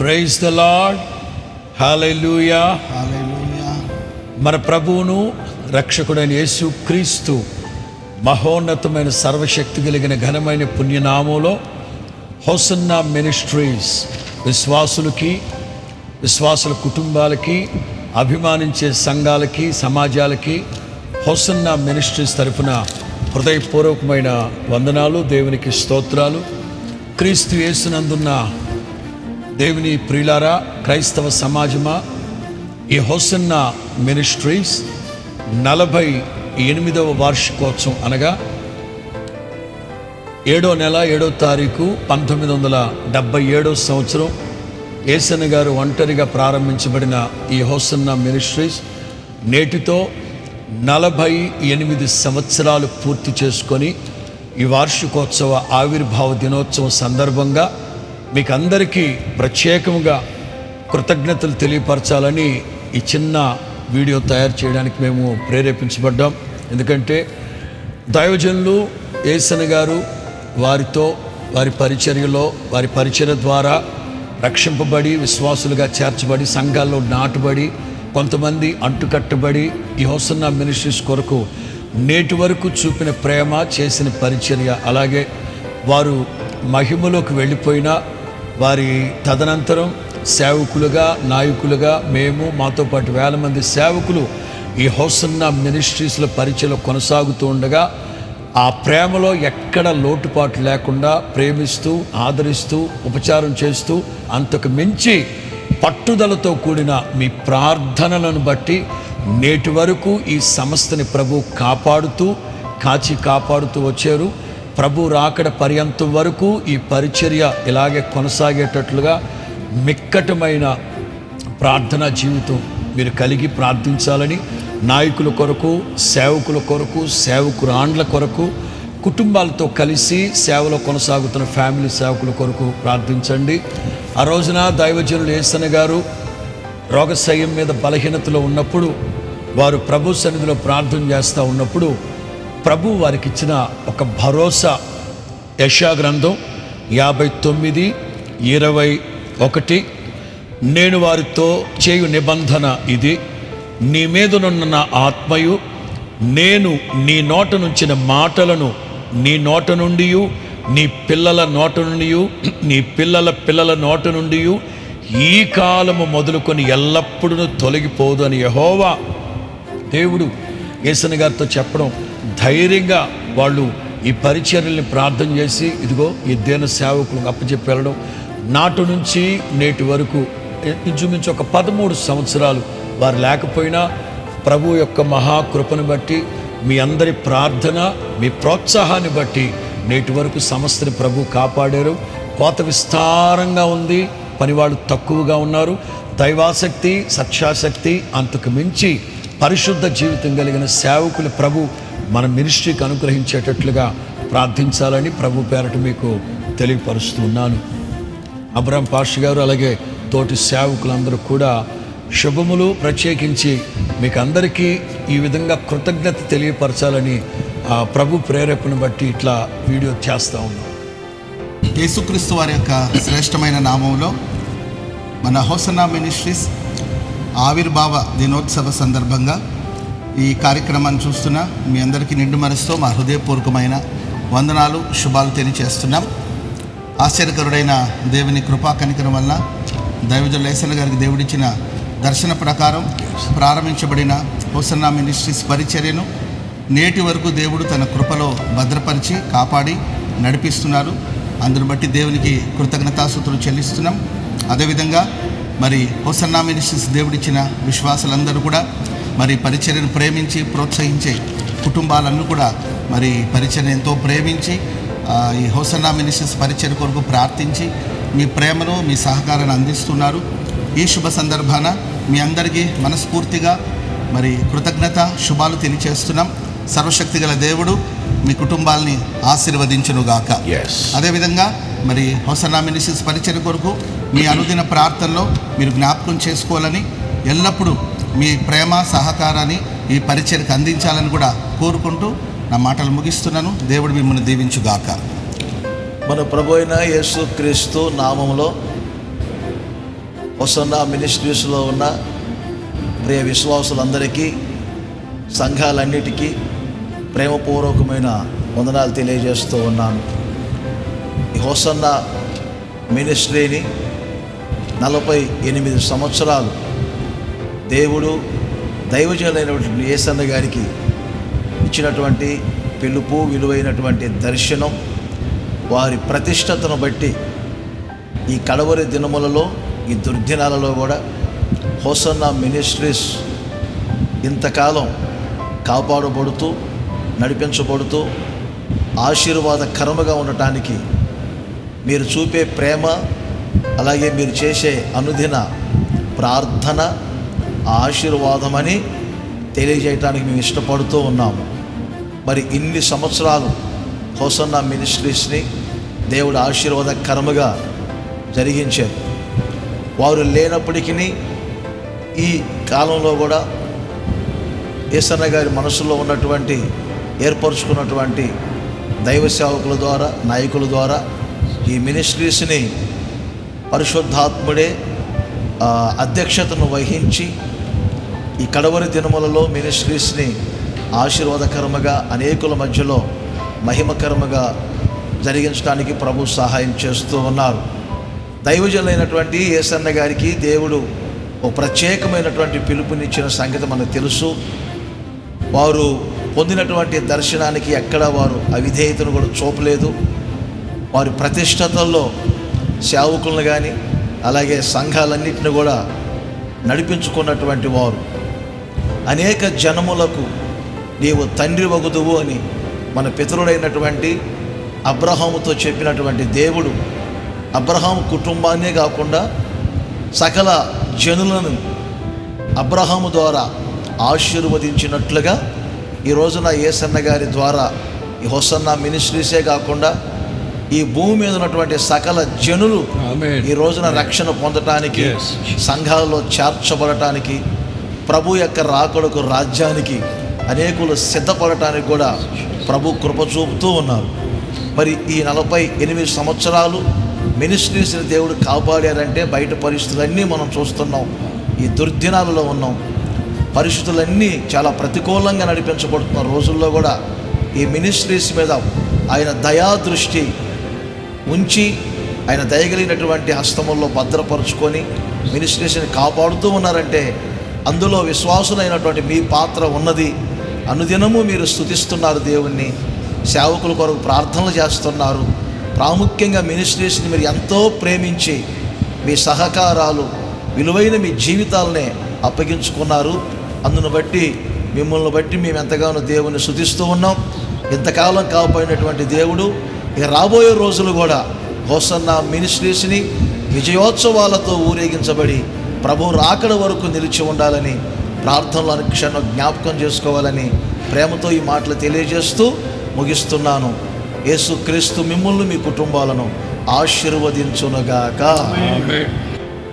Praise the lord హాలూయా మన ప్రభువును రక్షకుడైన యేసు క్రీస్తు మహోన్నతమైన సర్వశక్తి కలిగిన ఘనమైన పుణ్యనామంలో హోసన్నా మినిస్ట్రీస్ విశ్వాసులకి విశ్వాసుల కుటుంబాలకి అభిమానించే సంఘాలకి సమాజాలకి హోసన్నా మినిస్ట్రీస్ తరఫున హృదయపూర్వకమైన వందనాలు దేవునికి స్తోత్రాలు. క్రీస్తు యేసునందున్న దేవుని ప్రియులారా క్రైస్తవ సమాజమా ఈ హోసన్న మినిస్ట్రీస్ నలభై ఎనిమిదవ వార్షికోత్సవం అనగా ఏడో నెల ఏడో తారీఖు పంతొమ్మిది వందల డెబ్బై ఏడో సంవత్సరం ఏసన్న గారు ఒంటరిగా ప్రారంభించబడిన ఈ హోసన్న మినిస్ట్రీస్ నేటితో నలభై ఎనిమిది సంవత్సరాలు పూర్తి చేసుకొని ఈ వార్షికోత్సవ ఆవిర్భావ దినోత్సవం సందర్భంగా మీకు అందరికీ ప్రత్యేకముగా కృతజ్ఞతలు తెలియపరచాలని ఈ చిన్న వీడియో తయారు చేయడానికి మేము ప్రేరేపించబడ్డాం. ఎందుకంటే దైవజనులు ఏసన గారు వారితో వారి పరిచర్యలో వారి పరిచర్య ద్వారా రక్షింపబడి విశ్వాసులుగా చేర్చబడి సంఘాల్లో నాటుబడి కొంతమంది అంటుకట్టబడి ఈ హోసన్న మినిస్ట్రీస్ కొరకు నేటి వరకు చూపిన ప్రేమ చేసిన పరిచర్య అలాగే వారు మహిమలోకి వెళ్ళిపోయినా వారి తదనంతరం సేవకులుగా నాయకులుగా మేము మాతో పాటు వేల మంది సేవకులు ఈ హౌసన్న మినిస్ట్రీస్ల పరిచయలో కొనసాగుతూ ఉండగా ఆ ప్రేమలో ఎక్కడ లోటుపాటు లేకుండా ప్రేమిస్తూ ఆదరిస్తూ ఉపచారం చేస్తూ అంతకు మించి పట్టుదలతో కూడిన మీ ప్రార్థనలను బట్టి నేటి వరకు ఈ సంస్థని ప్రభు కాపాడుతూ కాచి కాపాడుతూ వచ్చారు. ప్రభు రాకడ పర్యంతం వరకు ఈ పరిచర్య ఇలాగే కొనసాగేటట్లుగా మిక్కటమైన ప్రార్థనా జీవితం మీరు కలిగి ప్రార్థించాలని నాయకుల కొరకు సేవకుల కొరకు సేవకురాండ్ల కొరకు కుటుంబాలతో కలిసి సేవలో కొనసాగుతున్న ఫ్యామిలీ సేవకుల కొరకు ప్రార్థించండి. ఆ రోజున దైవజనులు ఏసన గారు రోగశయం మీద బలహీనతలో ఉన్నప్పుడు వారు ప్రభు సన్నిధిలో ప్రార్థన చేస్తూ ఉన్నప్పుడు ప్రభు వారికి ఇచ్చిన ఒక భరోసా యశా గ్రంథం యాభై తొమ్మిది ఇరవై ఒకటి. నేను వారితో చేయు నిబంధన ఇది నీ మీదనున్న నా ఆత్మయు నేను నీ నోట నుంచిన మాటలను నీ నోట నుండి నీ పిల్లల నోట నుండి నీ పిల్లల పిల్లల నోట నుండి ఈ కాలము మొదలుకొని ఎల్లప్పుడూ తొలగిపోదు అని యహోవా దేవుడు యేసన్ గారితో చెప్పడం ధైర్యంగా వాళ్ళు ఈ పరిచర్యల్ని ప్రార్థన చేసి ఇదిగో ఈ దేన సేవకులకు అప్పచెప్పి వెళ్ళడం. నాటు నుంచి నేటి వరకు ఇంచుమించు ఒక పదమూడు సంవత్సరాలు వారు లేకపోయినా ప్రభు యొక్క మహాకృపను బట్టి మీ అందరి ప్రార్థన మీ ప్రోత్సాహాన్ని బట్టి నేటి వరకు సంస్థని ప్రభు కాపాడారు. కోత విస్తారంగా ఉంది. పనివాళ్ళు తక్కువగా ఉన్నారు. దైవాసక్తి సత్యాసక్తి అంతకు మించి పరిశుద్ధ జీవితం కలిగిన సేవకులు ప్రభు మన మినిస్ట్రీకి అనుగ్రహించేటట్లుగా ప్రార్థించాలని ప్రభు పేరట మీకు తెలియపరుస్తున్నాను. అబ్రహం పాష్ గారు అలాగే తోటి సేవకులందరూ కూడా శుభములు ప్రత్యేకించి మీకు అందరికీ ఈ విధంగా కృతజ్ఞత తెలియపరచాలని ప్రభు ప్రేరేపణ బట్టి ఇట్లా వీడియో చేస్తూ ఉన్నాం. యేసుక్రీస్తు వారి యొక్క శ్రేష్టమైన నామంలో మన హోసనా మినిస్ట్రీస్ ఆవిర్భావ దినోత్సవ సందర్భంగా ఈ కార్యక్రమాన్ని చూస్తున్న మీ అందరికీ నిండు మనసుతో మా హృదయపూర్వకమైన వందనాలు శుభాలు తెలియచేస్తున్నాం. ఆశ్చర్యకరుడైన దేవుని కృపా కనికరం వల్ల దైవజుల లేసన గారికి దేవుడిచ్చిన దర్శన ప్రకారం ప్రారంభించబడిన హోసన్నా మినిస్ట్రీస్ పరిచర్యను నేటి వరకు దేవుడు తన కృపలో భద్రపరిచి కాపాడి నడిపిస్తున్నారు అందును బట్టి దేవునికి కృతజ్ఞతాసుతులు చెల్లిస్తున్నాం. అదేవిధంగా మరి హోసన్నా మినిస్ట్రీస్ దేవుడిచ్చిన విశ్వాసులందరూ కూడా మరి పరిచర్యను ప్రేమించి ప్రోత్సహించే కుటుంబాలన్నీ కూడా మరి పరిచర్య ఎంతో ప్రేమించి ఈ హోసన్నా మినిస్ట్రీస్ పరిచయ కొరకు ప్రార్థించి మీ ప్రేమను మీ సహకారాన్ని అందిస్తున్నారు. ఈ శుభ సందర్భాన మీ అందరికీ మనస్ఫూర్తిగా మరి కృతజ్ఞత శుభాలు తెలియచేస్తున్నాం. సర్వశక్తి గల దేవుడు మీ కుటుంబాల్ని ఆశీర్వదించునుగాక. అదేవిధంగా మరి హోసన్నా మినిస్ట్రీస్ పరిచయ కొరకు మీ అనుదిన ప్రార్థనలో మీరు జ్ఞాపకం చేసుకోవాలని ఎల్లప్పుడూ మీ ప్రేమ సహకారాన్ని ఈ పరిచయకు అందించాలని కూడా కోరుకుంటూ నా మాటలు ముగిస్తున్నాను. దేవుడు మిమ్మల్ని దీవించుగాక. మన ప్రభు అయిన యేసుక్రీస్తు నామంలో వసన్న మినిస్ట్రీస్లో ఉన్న ప్రియ విశ్వాసులందరికీ సంఘాలన్నిటికీ ప్రేమపూర్వకమైన వందనాలు తెలియజేస్తూ ఉన్నాను. ఈ హోసన్న మినిస్ట్రీని నలభై ఎనిమిది సంవత్సరాలు దేవుడు దైవజనులైనటువంటి ఏసన్న గారికి ఇచ్చినటువంటి పిలుపు విలువైనటువంటి దర్శనం వారి ప్రతిష్టతను బట్టి ఈ కడవరి దినములలో ఈ దుర్దినాలలో కూడా హోసన్న మినిస్ట్రీస్ ఇంతకాలం కాపాడబడుతూ నడిపించబడుతూ ఆశీర్వాదకరముగా ఉండటానికి మీరు చూపే ప్రేమ అలాగే మీరు చేసే అనుదిన ప్రార్థన ఆశీర్వాదమని తెలియజేయటానికి మేము ఇష్టపడుతూ ఉన్నాము. మరి ఇన్ని సంవత్సరాలు హోసన్న మినిస్ట్రీస్ని దేవుడు ఆశీర్వాద కర్మగా జరిగించారు. వారు లేనప్పటికీ ఈ కాలంలో కూడా ఈసన్న గారి మనసులో ఉన్నటువంటి ఏర్పరచుకున్నటువంటి దైవ సేవకుల ద్వారా నాయకుల ద్వారా ఈ మినిస్ట్రీస్ని పరిశుద్ధాత్ముడే అధ్యక్షతను వహించి ఈ కడవరి దినములలో మినిస్ట్రీస్ని ఆశీర్వాదకరముగా అనేకుల మధ్యలో మహిమకరముగా జరిగించడానికి ప్రభు సహాయం చేస్తూ ఉన్నారు. దైవజనులైనటువంటి ఏసన్న గారికి దేవుడు ఓ ప్రత్యేకమైనటువంటి పిలుపునిచ్చిన సంగతి మనకు తెలుసు. వారు పొందినటువంటి దర్శనానికి ఎక్కడ వారు అవిధేయతను కూడా చూపలేదు. వారి ప్రతిష్టతల్లో సేవకులను కానీ అలాగే సంఘాలన్నింటిని కూడా నడిపించుకున్నటువంటి వారు. అనేక జనములకు నీవు తండ్రి వగుదువు అని మన పితరుడైనటువంటి అబ్రహాముతో చెప్పినటువంటి దేవుడు అబ్రహాం కుటుంబాన్నే కాకుండా సకల జనులను అబ్రహాము ద్వారా ఆశీర్వదించినట్లుగా ఈ రోజున ఏసన్న గారి ద్వారా ఈ హొసన్న మినిస్ట్రీసే కాకుండా ఈ భూమి మీద ఉన్నటువంటి సకల జనులు. ఈ రోజున రక్షణ పొందటానికి. సంఘాలలో చేర్చబడటానికి ప్రభు యొక్క రాకడకు రాజ్యానికి అనేకులు సిద్ధపడటానికి కూడా ప్రభు కృప చూపుతూ ఉన్నారు మరి ఈ నలభై ఎనిమిది సంవత్సరాలు మినిస్ట్రీస్ని దేవుడు కాపాడారంటే బయట పరిస్థితులన్నీ మనం చూస్తున్నాం ఈ దుర్దినాలలో ఉన్నాం పరిస్థితులన్నీ చాలా ప్రతికూలంగా నడిపించబడుతున్న రోజుల్లో కూడా ఈ మినిస్ట్రీస్ మీద ఆయన దయా దృష్టి ఉంచి ఆయన దయగలిగినటువంటి హస్తముల్లో భద్రపరుచుకొని మినిస్ట్రేషన్ కాపాడుతూ ఉన్నారంటే అందులో విశ్వాసులైనటువంటి మీ పాత్ర ఉన్నది. అనుదినము మీరు స్థుతిస్తున్నారు దేవుణ్ణి. సేవకుల కొరకు ప్రార్థనలు చేస్తున్నారు. ప్రాముఖ్యంగా మినిస్ట్రేషన్ మీరు ఎంతో ప్రేమించి మీ సహకారాలు విలువైన మీ జీవితాలనే అప్పగించుకున్నారు. అందును బట్టి మిమ్మల్ని బట్టి మేము ఎంతగానో దేవుని శుతిస్తూ ఉన్నాం. ఇంతకాలం కాపాడినటువంటి దేవుడు ఇక రాబోయే రోజులు కూడా హోసన్న మినిస్ట్రీస్ని విజయోత్సవాలతో ఊరేగించబడి ప్రభు రాకడ వరకు నిలిచి ఉండాలని ప్రార్థనలు అనుక్షణం జ్ఞాపకం చేసుకోవాలని ప్రేమతో ఈ మాటలు తెలియజేస్తూ ముగిస్తున్నాను. యేసుక్రీస్తు మిమ్మల్ని మీ కుటుంబాలను ఆశీర్వదించునుగాక.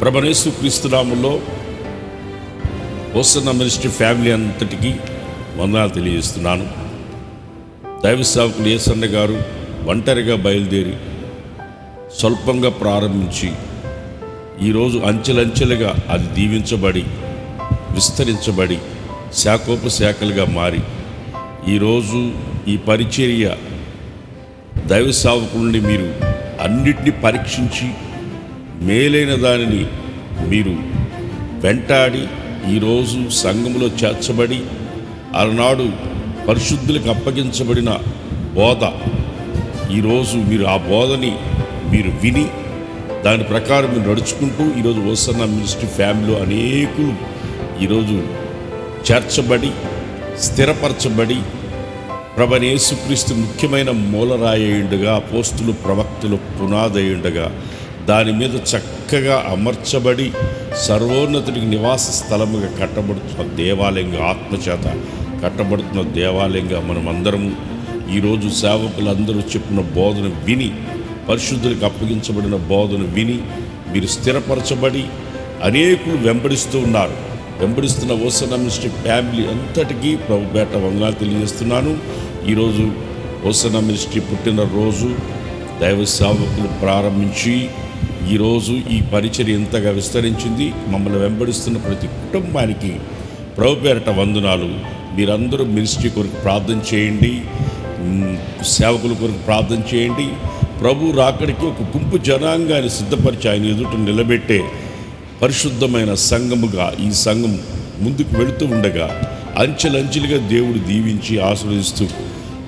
ప్రభనేసు క్రీస్తునాములో వస్తున్న మినిస్ట్రీ ఫ్యామిలీ అంతటికీ వందనాలు తెలియజేస్తున్నాను. దైవ సేవకులు ఏసన్న గారు ఒంటరిగా బయలుదేరి స్వల్పంగా ప్రారంభించి ఈరోజు అంచెలంచెలుగా అది దీవించబడి విస్తరించబడి శాఖోపశాఖలుగా మారి ఈరోజు ఈ పరిచర్య దైవ సేవకుల్ని మీరు అన్నిటిని పరీక్షించి మేలైన దానిని మీరు వెంటాడి ఈరోజు సంఘంలో చేర్చబడి అలనాడు పరిశుద్ధులకు అప్పగించబడిన బోధ ఈరోజు మీరు ఆ బోధని మీరు విని దాని ప్రకారం మీరు నడుచుకుంటూ ఈరోజు వస్తున్న మినిస్ట్రీ ఫ్యామిలీలో అనేకులు ఈరోజు చేర్చబడి స్థిరపరచబడి ప్రభనేసుక్రీస్తు ముఖ్యమైన మూలరాయుండగా పోస్తులు ప్రవక్తలు పునాదయుండగా దాని మీద చక్కగా అమర్చబడి సర్వోన్నతుడికి నివాస స్థలముగా కట్టబడుతున్న దేవాలయంగా ఆత్మచేత కట్టబడుతున్న దేవాలయంగా మనమందరము ఈరోజు సేవకులందరూ చెప్పిన బోధన విని పరిశుద్ధులకు అప్పగించబడిన బోధన విని మీరు స్థిరపరచబడి అనేకులు వెంబడిస్తూ ఉన్నారు. వెంబడిస్తున్న ఓసన మినిస్ట్రీ ఫ్యామిలీ అంతటికీ ప్రభు బేట వంగా తెలియజేస్తున్నాను. ఈరోజు ఓసన మినిస్ట్రీ పుట్టినరోజు దైవ సేవకులు ప్రారంభించి ఈరోజు ఈ పరిచర్య ఎంతగా విస్తరించింది మమ్మల్ని వెంబడిస్తున్న ప్రతి కుటుంబానికి ప్రభు పేరట వందనాలు. మీరందరూ మినిస్ట్రీ కొరకు ప్రార్థన చేయండి. సేవకుల కొరకు ప్రార్థన చేయండి. ప్రభు రాకడికి ఒక గుంపు జనాంగాన్ని సిద్ధపరిచి ఆయన ఎదుట నిలబెట్టే పరిశుద్ధమైన సంఘముగా ఈ సంఘం ముందుకు వెళుతూ ఉండగా అంచెలంచెలుగా దేవుడు దీవించి ఆశ్రయిస్తూ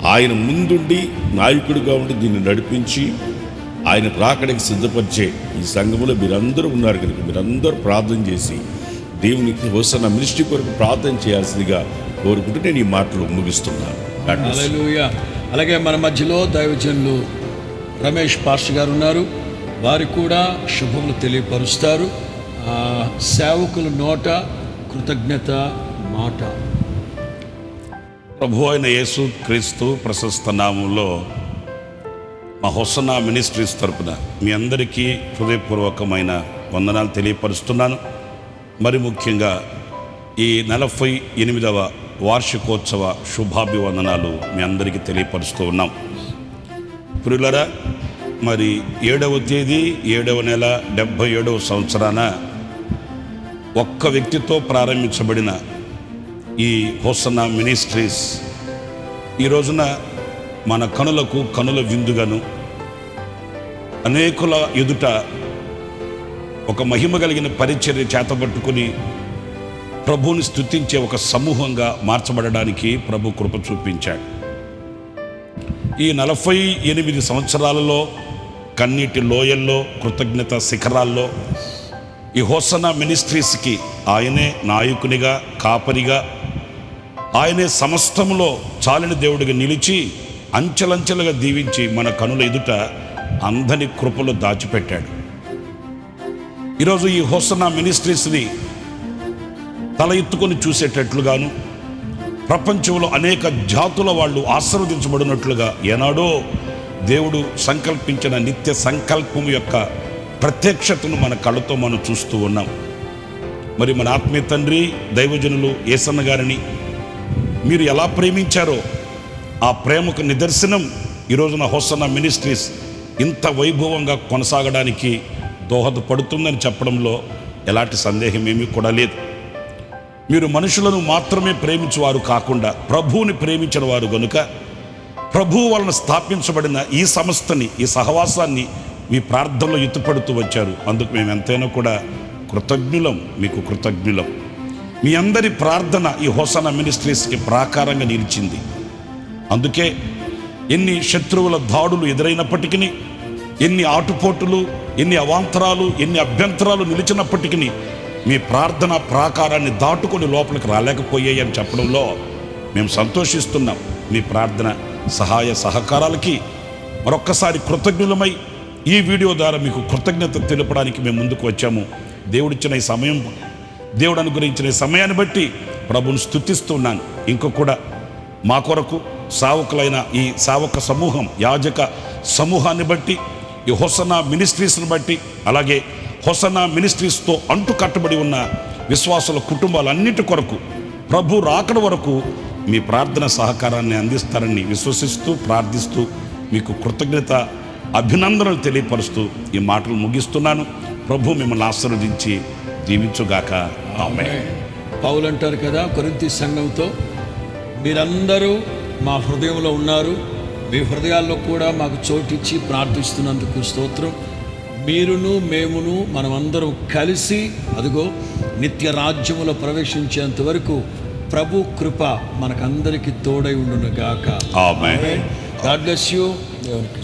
ఆయన ముందుండి నాయకుడిగా ఉండి దీన్ని నడిపించి ఆయన రాకడికి సిద్ధపరిచే ఈ సంఘములో మీరందరూ ఉన్నారు కనుక మీరందరూ ప్రార్థన చేసి దేవునికి వస్తున్న మినిస్ట్రీ కొరకు ప్రార్థన చేయాల్సిందిగా కోరుకుంటూ నేను ఈ మాటలు ముగిస్తున్నాను. అలాగే మన మధ్యలో దైవజనులు రమేష్ పాస్టర్ గారు ఉన్నారు. వారు కూడా శుభములు తెలియపరుస్తారు. సేవకుల నోట కృతజ్ఞత మాట. ప్రభు అయిన యేసు క్రీస్తు ప్రశస్త నామంలో మా హొసనా మినిస్ట్రీస్ తరపున మీ అందరికీ హృదయపూర్వకమైన వందనాలు తెలియపరుస్తున్నాను. మరి ముఖ్యంగా ఈ నలభై ఎనిమిదవ వార్షికోత్సవ శుభాభివందనాలు మీ అందరికీ తెలియపరుస్తూ ఉన్నాం. ప్రియులరా మరి ఏడవ తేదీ ఏడవ నెల డెబ్భై ఏడవ సంవత్సరాన ఒక్క వ్యక్తితో ప్రారంభించబడిన ఈ హోసన్న మినిస్ట్రీస్ ఈ రోజున మన కనులకు కనుల విందుగాను అనేకుల ఎదుట ఒక మహిమ కలిగిన పరిచర్య చేతబట్టుకుని ప్రభువుని స్తుతించే ఒక సమూహంగా మార్చబడడానికి ప్రభు కృప చూపించాడు. ఈ నలభై ఎనిమిది సంవత్సరాలలో కన్నీటి లోయల్లో కృతజ్ఞత శిఖరాల్లో ఈ హోసన మినిస్ట్రీస్కి ఆయనే నాయకునిగా కాపరిగా ఆయనే సమస్తములో చాలిన దేవుడిగా నిలిచి అంచెలంచెలుగా దీవించి మన కనుల ఎదుట అందని కృపలు దాచిపెట్టాడు. ఈరోజు ఈ హోసన మినిస్ట్రీస్ని తల ఎత్తుకొని చూసేటట్లుగాను ప్రపంచంలో అనేక జాతుల వాళ్ళు ఆశీర్వదించబడినట్లుగా ఏనాడో దేవుడు సంకల్పించిన నిత్య సంకల్పం యొక్క ప్రత్యక్షతను మన కళ్ళతో మనం చూస్తూ ఉన్నాం. మరి మన ఆత్మీయ తండ్రి దైవజనులు ఏసన్న గారిని మీరు ఎలా ప్రేమించారో ఆ ప్రేమకు నిదర్శనం ఈరోజున హోసన్న మినిస్ట్రీస్ ఇంత వైభవంగా కొనసాగడానికి దోహదపడుతుందని చెప్పడంలో ఎలాంటి సందేహం ఏమీ కూడా లేదు. మీరు మనుషులను మాత్రమే ప్రేమించేవారు కాకుండా ప్రభువుని ప్రేమించిన వారు గనుక ప్రభువు వలన స్థాపించబడిన ఈ సంస్థని ఈ సహవాసాన్ని మీ ప్రార్థనలో ఎత్తుపడుతూ వచ్చారు. అందుకు మేము ఎంతైనా కూడా కృతజ్ఞులం మీకు కృతజ్ఞులం. మీ అందరి ప్రార్థన ఈ హోసన మినిస్ట్రీస్కి ప్రాకారంగా నిలిచింది. అందుకే ఎన్ని శత్రువుల దాడులు ఎదురైనప్పటికీ ఎన్ని ఆటుపోటులు ఎన్ని అవాంతరాలు ఎన్ని అభ్యంతరాలు నిలిచినప్పటికీ మీ ప్రార్థన ప్రాకారాన్ని దాటుకొని లోపలికి రాలేకపోయాయి అని చెప్పడంలో మేము సంతోషిస్తున్నాం. మీ ప్రార్థన సహాయ సహకారాలకి మరొక్కసారి కృతజ్ఞులమై ఈ వీడియో ద్వారా మీకు కృతజ్ఞత తెలపడానికి మేము ముందుకు వచ్చాము. దేవుడిచ్చిన ఈ సమయం దేవుడు అనుగ్రహించిన సమయాన్ని బట్టి ప్రభుని స్థుతిస్తున్నాను. ఇంక కూడా మా కొరకు సావకులైన ఈ సావక సమూహం యాజక సమూహాన్ని బట్టి ఈ హొసన మినిస్ట్రీస్ని బట్టి అలాగే హొసనా మినిస్ట్రీస్తో అంటు కట్టబడి ఉన్న విశ్వాసుల కుటుంబాలన్నిటి కొరకు ప్రభు రాకడ వరకు మీ ప్రార్థన సహకారాన్ని అందిస్తారని విశ్వసిస్తూ ప్రార్థిస్తూ మీకు కృతజ్ఞత అభినందనలు తెలియపరుస్తూ ఈ మాటలు ముగిస్తున్నాను. ప్రభు మిమ్మల్ని ఆశీర్వదించి దీవించుగాక. ఆమె పౌలు అంటారు కదా కొరింతి సంఘంతో మీరందరూ మా హృదయంలో ఉన్నారు. మీ హృదయాల్లో కూడా మాకు చోటిచ్చి ప్రార్థిస్తున్నందుకు స్తోత్రం. మీరును మేమును మనమందరం కలిసి అదిగో నిత్య రాజ్యములో ప్రవేశించేంత వరకు ప్రభు కృప మనకందరికీ తోడై ఉండును గాక. గాడ్ బ్లెస్ యూ దేవునికి